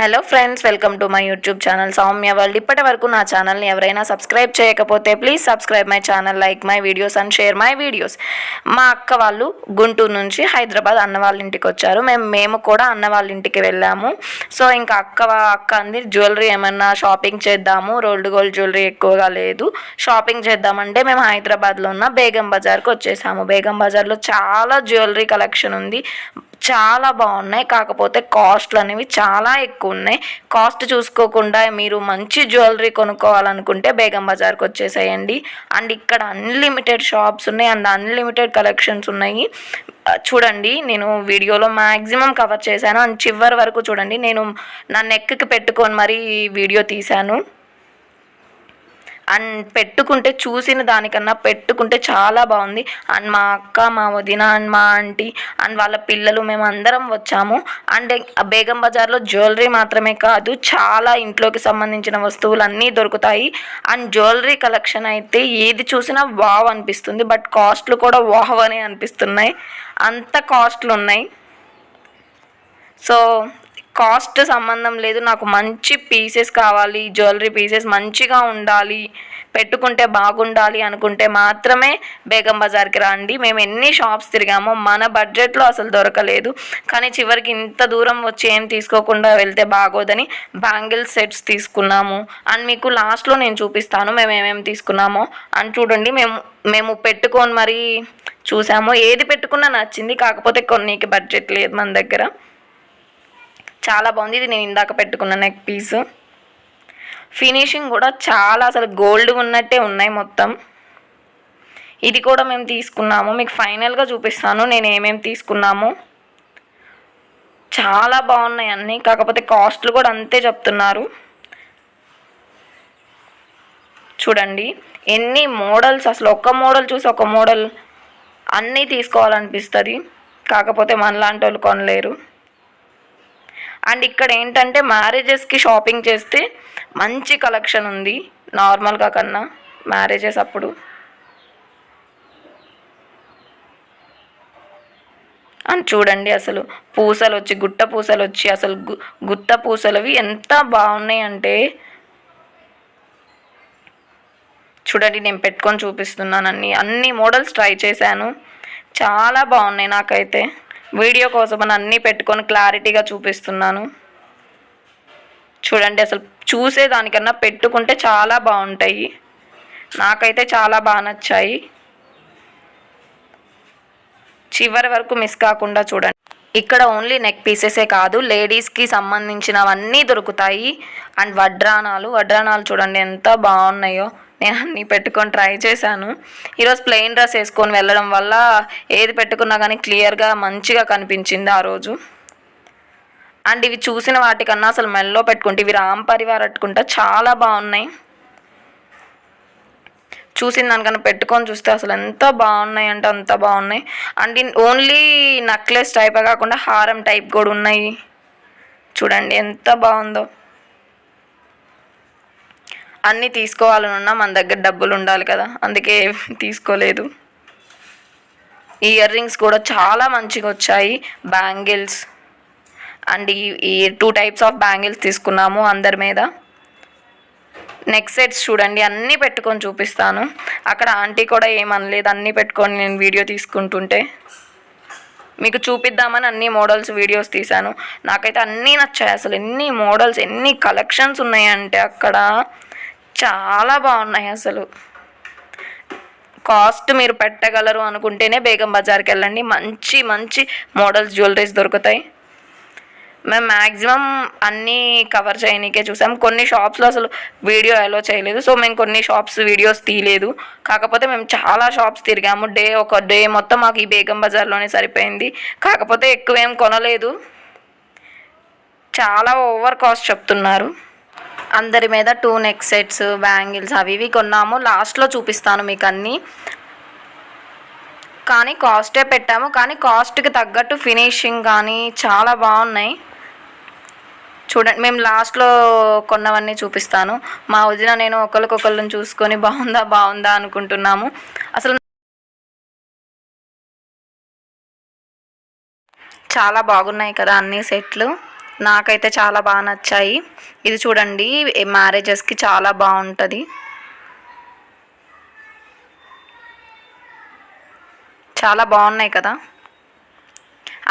Hello friends welcome to my YouTube channel Soumya world. ఇప్పటి వరకు నా ఛానల్ని ఎవరైనా సబ్స్క్రైబ్ చేయకపోతే please subscribe my channel like my videos and share my videos. మా అక్క వాళ్ళు గుంటూరు నుంచి హైదరాబాద్ అన్న వాళ్ళ ఇంటికి వచ్చారు. మేము మేము కూడా అన్న వాళ్ళ ఇంటికి వెళ్ళాము. సో ఇంకా అక్క అక్క అంది జ్యువెలరీ ఏమన్నా షాపింగ్ చేద్దాము? రోల్డ్ గోల్డ్ జ్యువెలరీ ఎక్కువగా లేదు. షాపింగ్ చేద్దామంటే మేము హైదరాబాద్లో ఉన్న బేగం బజార్కి వచ్చేసాము. బేగం బజార్లో చాలా జ్యువెలరీ కలెక్షన్ ఉంది. చాలా బాగున్నాయి. కాకపోతే కాస్ట్లు అనేవి చాలా ఎక్కువ ఉన్నాయి. కాస్ట్ చూసుకోకుండా మీరు మంచి జ్యువెలరీ కొనుక్కోవాలనుకుంటే బేగం బజార్కి వచ్చేసేయండి. అండ్ ఇక్కడ అన్లిమిటెడ్ షాప్స్ ఉన్నాయి. అండ్ అన్లిమిటెడ్ కలెక్షన్స్ ఉన్నాయి. చూడండి నేను వీడియోలో మ్యాక్సిమం కవర్ చేశాను. అండ్ చివరి వరకు చూడండి నేను నా నెక్కి పెట్టుకొని మరీ వీడియో తీశాను. అండ్ పెట్టుకుంటే చూసిన దానికన్నా పెట్టుకుంటే చాలా బాగుంది. అండ్ మా అక్క మా వదిన అండ్ మా ఆంటీ అండ్ వాళ్ళ పిల్లలు మేము అందరం వచ్చాము. అండ్ బేగం బజార్లో జ్యువెలరీ మాత్రమే కాదు చాలా ఇంట్లోకి సంబంధించిన వస్తువులు అన్నీ దొరుకుతాయి. అండ్ జ్యువెలరీ కలెక్షన్ అయితే ఏది చూసినా వావ్ అనిపిస్తుంది బట్ కాస్ట్లు కూడా వావ్ అనే అనిపిస్తున్నాయి. అంత కాస్ట్లు ఉన్నాయి. సో కాస్ట్ సంబంధం లేదు. నాకు మంచి పీసెస్ కావాలి జ్యువెలరీ పీసెస్ మంచిగా ఉండాలి పెట్టుకుంటే బాగుండాలి అనుకుంటే మాత్రమే బేగం బజార్కి రండి. మేము ఎన్ని షాప్స్ తిరిగామో మన బడ్జెట్లో అసలు దొరకలేదు. కానీ చివరికి ఇంత దూరం వచ్చి ఏం తీసుకోకుండా వెళ్తే బాగోదని బ్యాంగిల్ సెట్స్ తీసుకున్నాము. అండ్ మీకు లాస్ట్లో నేను చూపిస్తాను మేము ఏమేమి తీసుకున్నామో. అని చూడండి మేము మేము పెట్టుకొని మరీ చూసాము. ఏది పెట్టుకున్నా నచ్చింది. కాకపోతే కొన్నికి బడ్జెట్ లేదు మన దగ్గర. చాలా బాగుంది. ఇది నేను ఇందాక పెట్టుకున్న నెక్ పీస్ ఫినిషింగ్ కూడా చాలా అసలు గోల్డ్ ఉన్నట్టే ఉన్నాయి మొత్తం. ఇది కూడా మేము తీసుకున్నాము. మీకు ఫైనల్గా చూపిస్తాను. నేను ఏమేమి తీసుకున్నాము. చాలా బాగున్నాయి అన్నీ. కాకపోతే కాస్ట్లు కూడా అంతే చెప్తున్నారు. చూడండి. ఎన్ని మోడల్స్ అసలు ఒక్క మోడల్ చూసి ఒక మోడల్ అన్నీ తీసుకోవాలనిపిస్తుంది. కాకపోతే మనలాంటి వాళ్ళు కొనలేరు. అండ్ ఇక్కడ ఏంటంటే మ్యారేజెస్కి షాపింగ్ చేస్తే మంచి కలెక్షన్ ఉంది నార్మల్గా కన్నా మ్యారేజెస్ అప్పుడు. అని చూడండి అసలు పూసలు వచ్చి గుట్ట పూసలు వచ్చి అసలు గు గుత్త పూసలవి ఎంత బాగున్నాయి అంటే చూడండి నేను పెట్టుకొని చూపిస్తున్నాను అన్ని అన్ని మోడల్స్ ట్రై చేశాను. చాలా బాగున్నాయి నాకైతే. వీడియో కోసం అని అన్నీ పెట్టుకొని క్లారిటీగా చూపిస్తున్నాను. చూడండి అసలు చూసేదానికన్నా పెట్టుకుంటే చాలా బాగుంటాయి. నాకైతే చాలా బాగా నచ్చాయి. చివరి వరకు మిస్ కాకుండా చూడండి. ఇక్కడ ఓన్లీ నెక్ పీసెసే కాదు లేడీస్కి సంబంధించినవన్నీ దొరుకుతాయి. అండ్ వడ్రానాలు వడ్రానాలు చూడండి ఎంత బాగున్నాయో. నేను అన్నీ పెట్టుకొని ట్రై చేశాను. ఈరోజు ప్లెయిన్ డ్రెస్ వేసుకొని వెళ్ళడం వల్ల ఏది పెట్టుకున్నా కానీ క్లియర్గా మంచిగా కనిపించింది ఆ రోజు. అండ్ ఇవి చూసిన వాటికన్నా అసలు మెల్లో పెట్టుకుంటే ఇవి రామ్ పరివార్ పెట్టుకుంటే చాలా బాగున్నాయి. చూసిన దానికన్నా పెట్టుకొని చూస్తే అసలు ఎంత బాగున్నాయి అంటే అంత బాగున్నాయి. అండ్ ఓన్లీ నెక్లెస్ టైపే కాకుండా హారం టైప్ కూడా ఉన్నాయి. చూడండి ఎంత బాగుందో. అన్నీ తీసుకోవాలనున్నా మన దగ్గర డబ్బులు ఉండాలి కదా. అందుకే తీసుకోలేదు. ఇయర్ రింగ్స్ కూడా చాలా మంచిగా వచ్చాయి. బ్యాంగిల్స్ అండ్ ఈ ఈ టూ టైప్స్ ఆఫ్ బ్యాంగిల్స్ తీసుకున్నాము అందరి మీద. నెక్ సెట్స్ చూడండి అన్నీ పెట్టుకొని చూపిస్తాను. అక్కడ ఆంటీ కూడా ఏమనలేదు అన్నీ పెట్టుకొని నేను వీడియో తీసుకుంటుంటే. మీకు చూపిద్దామని అన్ని మోడల్స్ వీడియోస్ తీశాను. నాకైతే అన్నీ నచ్చాయి. అసలు ఎన్ని మోడల్స్ ఎన్ని కలెక్షన్స్ ఉన్నాయంటే అక్కడ. చాలా బాగున్నాయి అసలు. కాస్ట్ మీరు పెట్టగలరు అనుకుంటేనే బేగం బజార్కి వెళ్ళండి. మంచి మంచి మోడల్స్ జ్యువెలరీస్ దొరుకుతాయి. మేము మ్యాక్సిమం అన్నీ కవర్ చేయనీకే చూసాం. కొన్ని షాప్స్లో అసలు వీడియో అలో చేయలేదు. సో మేము కొన్ని షాప్స్ వీడియోస్ తీయలేదు. కాకపోతే మేము చాలా షాప్స్ తిరిగాము. డే ఒక డే మొత్తం మాకు ఈ బేగం బజార్లోనే సరిపోయింది. కాకపోతే ఎక్కువ ఏం కొనలేదు. చాలా ఓవర్ కాస్ట్ చెప్తున్నారు. అందరి మీద టూ నెక్ సెట్స్ బ్యాంగిల్స్ అవి ఇవి కొన్నాము. లాస్ట్లో చూపిస్తాను మీకు అన్నీ కానీ కాస్టే పెట్టాము. కానీ కాస్ట్కి తగ్గట్టు ఫినిషింగ్ కానీ చాలా బాగున్నాయి. చూడండి మేము లాస్ట్లో కొన్నవన్నీ చూపిస్తాను. మా వదిన నేను ఒకరికొకళ్ళని చూసుకొని బాగుందా బాగుందా అనుకుంటున్నాము. అసలు చాలా బాగున్నాయి కదా అన్ని సెట్లు. నాకైతే చాలా బాగా నచ్చాయి. ఇది చూడండి మ్యారేజెస్కి చాలా బాగుంటుంది. చాలా బాగున్నాయి కదా.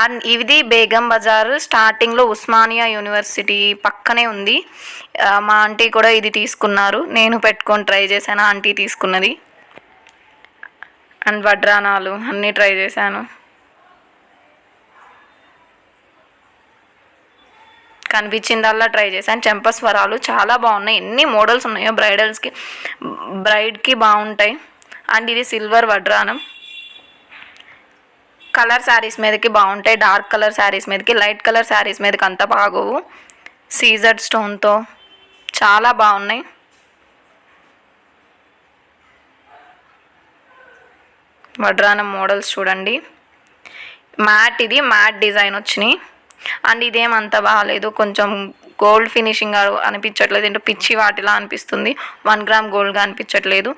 అండ్ ఇది బేగం బజార్ స్టార్టింగ్లో ఉస్మానియా యూనివర్సిటీ పక్కనే ఉంది. మా ఆంటీ కూడా ఇది తీసుకున్నారు. నేను పెట్టుకొని ట్రై చేశాను ఆంటీ తీసుకున్నది. అండ్ వడ్రానాలు అన్నీ ట్రై చేశాను. కనిపించిందల్లా ట్రై చేశాను. చెంపస్వరాలు చాలా బాగున్నాయి. ఎన్ని మోడల్స్ ఉన్నాయో బ్రైడల్స్కి బ్రైడ్కి బాగుంటాయి. అండ్ ఇది సిల్వర్ వడ్రానం కలర్ శారీస్ మీదకి బాగుంటాయి. డార్క్ కలర్ శారీస్ మీదకి లైట్ కలర్ శారీస్ మీదకి అంత బాగోవు. సీజర్ స్టోన్తో చాలా బాగున్నాయి. వడ్రానం మోడల్స్ చూడండి. మ్యాట్ ఇది మ్యాట్ డిజైన్ వచ్చినాయి. అండ్ ఇదేం అంత బాగాలేదు కొంచెం గోల్డ్ ఫినిషింగ్ అనిపించట్లేదు. ఏంటో పిచ్చి వాటిలా అనిపిస్తుంది. వన్ గ్రామ్ గోల్డ్గా అనిపించట్లేదు.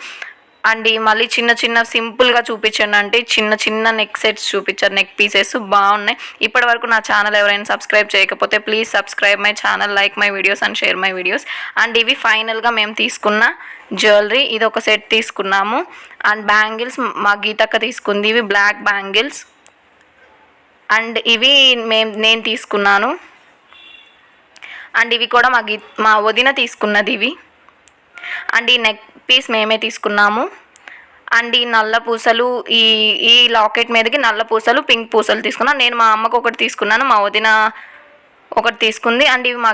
అండ్ మళ్ళీ చిన్న చిన్న సింపుల్గా చూపించండి అంటే చిన్న చిన్న నెక్ సెట్స్ చూపించారు. నెక్ పీసెస్ బాగున్నాయి. ఇప్పటి వరకు నా ఛానల్ ఎవరైనా సబ్స్క్రైబ్ చేయకపోతే please subscribe my channel like my videos and share my videos and ఇవి ఫైనల్గా మేము తీసుకున్న జ్యువెలరీ ఇది ఒక సెట్ తీసుకున్నాము. అండ్ బ్యాంగిల్స్ మా గీతక్క తీసుకుంది. ఇవి బ్లాక్ బ్యాంగిల్స్ అండ్ ఇవి మేము నేను తీసుకున్నాను. అండ్ ఇవి కూడా మా గీ మా వదిన తీసుకున్నది ఇవి. అండ్ ఈ నెక్ పీస్ మేమే తీసుకున్నాము. అండ్ ఈ నల్ల పూసలు ఈ ఈ లాకెట్ మీదకి నల్ల పూసలు పింక్ పూసలు తీసుకున్నాను. నేను మా అమ్మకు ఒకటి తీసుకున్నాను మా వదిన ఒకటి తీసుకుంది. అండ్ ఇవి మా